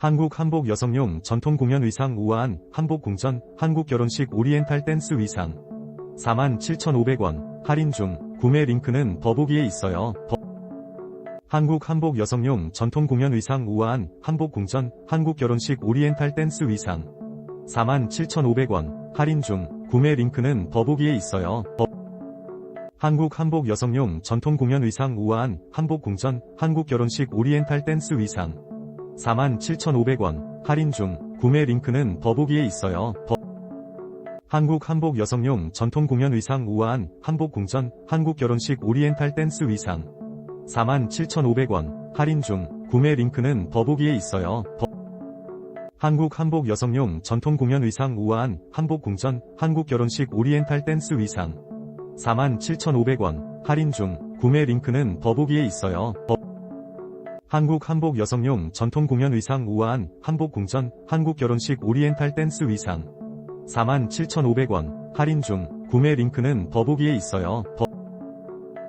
한국 한복 여성용 전통 공연 의상 우아한 한복 궁전 한국 결혼식 오리엔탈 댄스 의상. 47,500원. 할인 중. 구매 링크는 더보기에 있어요. 더- 한국 한복 여성용 전통 공연 의상 우아한 한복 궁전 한국 결혼식 오리엔탈 댄스 의상. 47,500원. 할인 중. 구매 링크는 더보기에 있어요. 더- 한국 한복 여성용 전통 공연 의상 우아한 한복 궁전 한국 결혼식 오리엔탈 댄스 의상 47,500원. 할인 중. 구매 링크는 더보기에 있어요. 더- 한국 한복 여성용 전통 공연 의상 우아한 한복 궁전 한국 결혼식 오리엔탈 댄스 의상. 47,500원. 할인 중. 구매 링크는 더보기에 있어요. 더- 한국 한복 여성용 전통 공연 의상 우아한 한복 궁전 한국 결혼식 오리엔탈 댄스 의상. 47,500원. 할인 중. 구매 링크는 더보기에 있어요. 더- 한국 한복 여성용 전통 공연 의상 우아한 한복 궁전 한국 결혼식 오리엔탈 댄스 의상. 47,500원. 할인 중. 구매 링크는 더보기에 있어요. 더-